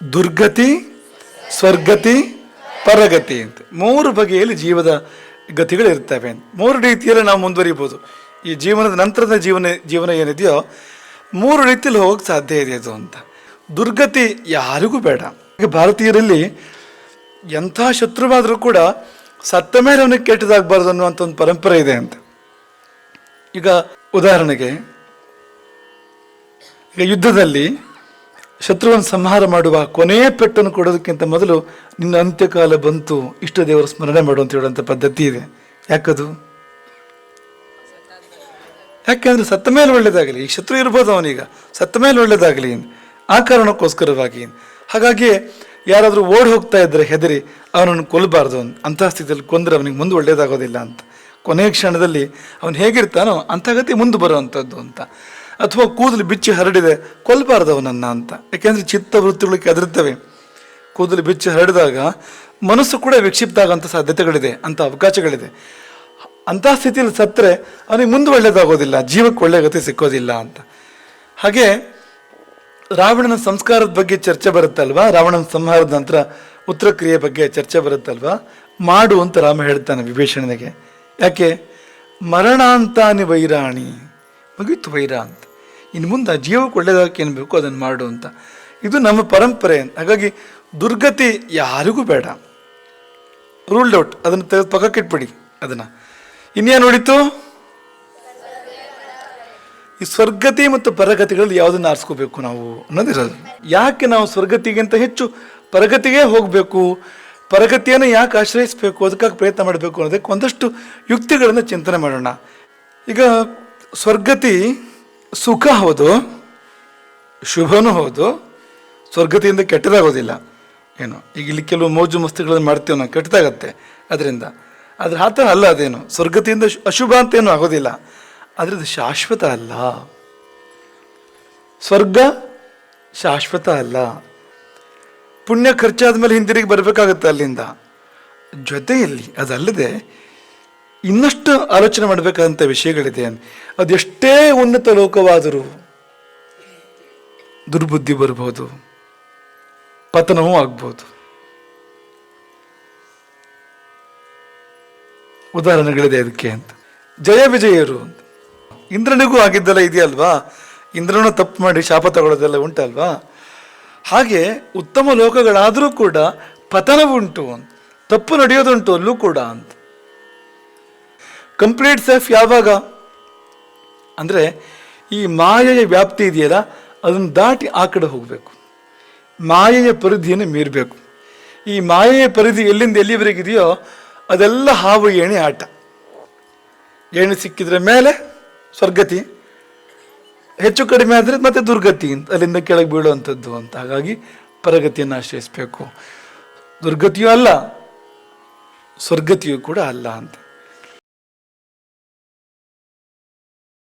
ದುರ್ಗತಿ, ಸ್ವರ್ಗತಿ, ಪರಗತಿ ಅಂತ. ಮೂರು ಬಗೆಯಲ್ಲಿ ಜೀವದ ಗತಿಗಳು ಇರ್ತವೆ ಮೂರು ರೀತಿಯಲ್ಲಿ ನಾವು ಮುಂದುವರಿಬೋದು. ಈ ಜೀವನದ ನಂತರದ ಜೀವನ ಜೀವನ ಏನಿದೆಯೋ, ಮೂರು ರೀತಿಯಲ್ಲಿ ಹೋಗಕ್ಕೆ ಸಾಧ್ಯ ಇದೆ ಅದು ಅಂತ. ದುರ್ಗತಿ ಯಾರಿಗೂ ಬೇಡ. ಈಗ ಭಾರತೀಯರಲ್ಲಿ ಎಂಥ ಶತ್ರುವಾದರೂ ಕೂಡ ಸತ್ತ ಮೇಲೆ ಅವನಿಗೆ ಕೆಟ್ಟದಾಗಬಾರ್ದು ಅನ್ನುವಂಥ ಒಂದು ಪರಂಪರೆ ಇದೆ ಅಂತ. ಈಗ ಉದಾಹರಣೆಗೆ, ಈಗ ಯುದ್ಧದಲ್ಲಿ ಶತ್ರುವನ್ನು ಸಂಹಾರ ಮಾಡುವ ಕೊನೆಯ ಪೆಟ್ಟನ್ನು ಕೊಡೋದಕ್ಕಿಂತ ಮೊದಲು ನಿನ್ನ ಅಂತ್ಯಕಾಲ ಬಂತು, ಇಷ್ಟ ದೇವರ ಸ್ಮರಣೆ ಮಾಡು ಅಂತ ಹೇಳುವಂಥ ಪದ್ಧತಿ ಇದೆ. ಯಾಕದು? ಯಾಕೆಂದ್ರೆ ಸತ್ತ ಮೇಲೆ ಒಳ್ಳೇದಾಗಲಿ, ಈ ಶತ್ರು ಇರ್ಬೋದು ಅವನೀಗ, ಸತ್ತ ಮೇಲೆ ಒಳ್ಳೇದಾಗಲಿ ಆ ಕಾರಣಕ್ಕೋಸ್ಕರವಾಗಿ ಹಾಗಾಗಿ ಯಾರಾದರೂ ಓಡಿ ಹೋಗ್ತಾ ಇದ್ರೆ ಹೆದರಿ, ಅವನನ್ನು ಕೊಲ್ಲಬಾರ್ದು ಅಂತ, ಅಂತಹ ಸ್ಥಿತಿಯಲ್ಲಿ ಕೊಂದರೆ ಅವನಿಗೆ ಮುಂದೆ ಒಳ್ಳೇದಾಗೋದಿಲ್ಲ ಅಂತ. ಕೊನೆಯ ಕ್ಷಣದಲ್ಲಿ ಅವನು ಹೇಗಿರ್ತಾನೋ ಅಂಥ ಗತಿ ಮುಂದೆ ಬರುವಂಥದ್ದು ಅಂತ. ಅಥವಾ ಕೂದಲು ಬಿಚ್ಚಿ ಹರಡಿದೆ ಕೊಲ್ಲಬಾರ್ದು ಅವನನ್ನ ಅಂತ. ಯಾಕೆಂದ್ರೆ ಚಿತ್ತ ವೃತ್ತಿಗಳು ಕೆದರುತ್ತವೆ ಕೂದಲು ಬಿಚ್ಚಿ ಹರಡಿದಾಗ ಮನಸ್ಸು ಕೂಡ ವಿಕ್ಷಿಪ್ತ ಆಗೋಂಥ ಸಾಧ್ಯತೆಗಳಿದೆ ಅಂತ ಅವಕಾಶಗಳಿದೆ. ಅಂತ ಸ್ಥಿತಿಯಲ್ಲಿ ಸತ್ತರೆ ಅವನಿಗೆ ಮುಂದೆ ಒಳ್ಳೇದಾಗೋದಿಲ್ಲ ಜೀವಕ್ಕೆ ಒಳ್ಳೆಯ ಗತಿ ಸಿಕ್ಕೋದಿಲ್ಲ ಅಂತ. ಹಾಗೆ ರಾವಣನ ಸಂಸ್ಕಾರದ ಬಗ್ಗೆ ಚರ್ಚೆ ಬರುತ್ತಲ್ವಾ? ರಾವಣನ ಸಂಹಾರದ ನಂತರ ಉತ್ತರ ಕ್ರಿಯೆ ಬಗ್ಗೆ ಚರ್ಚೆ ಬರುತ್ತಲ್ವಾ? ಮಾಡು ಅಂತ ರಾಮ ಹೇಳ್ತಾನೆ ವಿಭೀಷಣನಿಗೆ. ಯಾಕೆ? ಮರಣಾಂತಾನಿ ವೈರಾಣಿ, ಮುಗಿತು ವೈರ ಅಂತ ಇನ್ನು ಮುಂದೆ ಆ ಜೀವಕ್ಕೆ ಒಳ್ಳೇದಾಗಕ್ಕೆ ಏನು ಬೇಕು ಅದನ್ನು ಮಾಡು ಅಂತ. ಇದು ನಮ್ಮ ಪರಂಪರೆ ಹಾಗಾಗಿ ದುರ್ಗತಿ ಯಾರಿಗೂ ಬೇಡ. ರೂಲ್ಡ್ ಔಟ್ ಅದನ್ನು ತೆಗೆದು ಪಕ್ಕಕ್ಕಿಟ್ಬಿಡಿ ಅದನ್ನು. ಇನ್ನೇನು ಉಳಿತು ಈ ಸ್ವರ್ಗತಿ ಮತ್ತು ಪರಗತಿಗಳಲ್ಲಿ ಯಾವುದನ್ನು ಆರಿಸ್ಕೋಬೇಕು ನಾವು ಅನ್ನೋದಿರೋದು ಯಾಕೆ ನಾವು ಸ್ವರ್ಗತಿಗಿಂತ ಹೆಚ್ಚು ಪರಗತಿಗೆ ಹೋಗಬೇಕು? ಪರಗತಿಯನ್ನು ಯಾಕೆ ಆಶ್ರಯಿಸಬೇಕು? ಅದಕ್ಕಾಗಿ ಪ್ರಯತ್ನ ಮಾಡಬೇಕು ಅನ್ನೋದಕ್ಕೆ ಒಂದಷ್ಟು ಯುಕ್ತಿಗಳನ್ನು ಚಿಂತನೆ ಮಾಡೋಣ. ಈಗ ಸ್ವರ್ಗತಿ ಸುಖ ಹೌದು, ಶುಭನೂ ಹೌದು ಸ್ವರ್ಗತಿಯಿಂದ ಕೆಟ್ಟದಾಗೋದಿಲ್ಲ. ಏನು, ಈಗ ಇಲ್ಲಿ ಕೆಲವು ಮೋಜು ಮಸ್ತಿಗಳನ್ನು ಮಾಡ್ತೀವಿ ನಾವು, ಕೆಟ್ಟದಾಗತ್ತೆ. ಅದರಿಂದ ಅದ್ರ ಆ ಅಲ್ಲ ಅದೇನು ಸ್ವರ್ಗತಿಯಿಂದ ಅಶುಭ ಅಂತ ಏನು ಆಗೋದಿಲ್ಲ. ಆದರೆ ಅದು ಶಾಶ್ವತ ಅಲ್ಲ. ಸ್ವರ್ಗ ಶಾಶ್ವತ ಅಲ್ಲ. ಪುಣ್ಯ ಖರ್ಚಾದ ಮೇಲೆ ಹಿಂದಿರುಗಿ ಬರಬೇಕಾಗತ್ತೆ ಅಲ್ಲಿಂದ. ಜೊತೆಯಲ್ಲಿ ಅದಲ್ಲದೆ ಇನ್ನಷ್ಟು ಆಲೋಚನೆ ಮಾಡಬೇಕಾದಂಥ ವಿಷಯಗಳಿದೆ ಅದೆಷ್ಟೇ ಉನ್ನತ ಲೋಕವಾದರೂ ದುರ್ಬುದ್ಧಿ ಬರ್ಬೋದು ಪತನವೂ ಆಗ್ಬೋದು ಉದಾಹರಣೆಗಳಿದೆ ಅದಕ್ಕೆ ಅಂತ. ಜಯ ವಿಜಯರು ಇಂದ್ರನಿಗೂ ಆಗಿದ್ದೆಲ್ಲ ಇದೆಯಲ್ವಾ? ಇಂದ್ರನು ತಪ್ಪು ಮಾಡಿ ಶಾಪ ತಗೊಳ್ಳೋದೆಲ್ಲ ಉಂಟಲ್ವಾ? ಹಾಗೆ ಉತ್ತಮ ಲೋಕಗಳಾದರೂ ಕೂಡ ಪತನವುಂಟು ಅಂತ. ತಪ್ಪು ನಡೆಯೋದುಂಟು ಅಲ್ಲೂ ಕೂಡ ಅಂತ. ಕಂಪ್ಲೀಟ್ ಸೇಫ್ ಯಾವಾಗ? ಅಂದರೆ ಈ ಮಾಯೆಯ ವ್ಯಾಪ್ತಿ ಇದೆಯಲ್ಲ, ಅದನ್ನು ದಾಟಿ ಆ ಕಡೆ ಹೋಗಬೇಕು. ಮಾಯೆಯ ಪರಿಧಿಯನ್ನು ಮೀರಬೇಕು. ಈ ಮಾಯೆಯ ಪರಿಧಿ ಎಲ್ಲಿಂದ ಎಲ್ಲಿವರೆಗಿದೆಯೋ ಅದೆಲ್ಲ ಹಾವು ಏಣಿ ಆಟ. ಏಣಿ ಸಿಕ್ಕಿದ್ರೆ ಮೇಲೆ ಸ್ವರ್ಗತಿ, ಹೆಚ್ಚು ಕಡಿಮೆ ಆದರೆ ಮತ್ತೆ ದುರ್ಗತಿ ಅಲ್ಲಿಂದ ಕೆಳಗೆ ಬೀಳುವಂಥದ್ದು ಅಂತ. ಹಾಗಾಗಿ ಪರಗತಿಯನ್ನು ಆಶ್ರಯಿಸಬೇಕು. ದುರ್ಗತಿಯೂ ಅಲ್ಲ, ಸ್ವರ್ಗತಿಯೂ ಕೂಡ ಅಲ್ಲ ಅಂತ.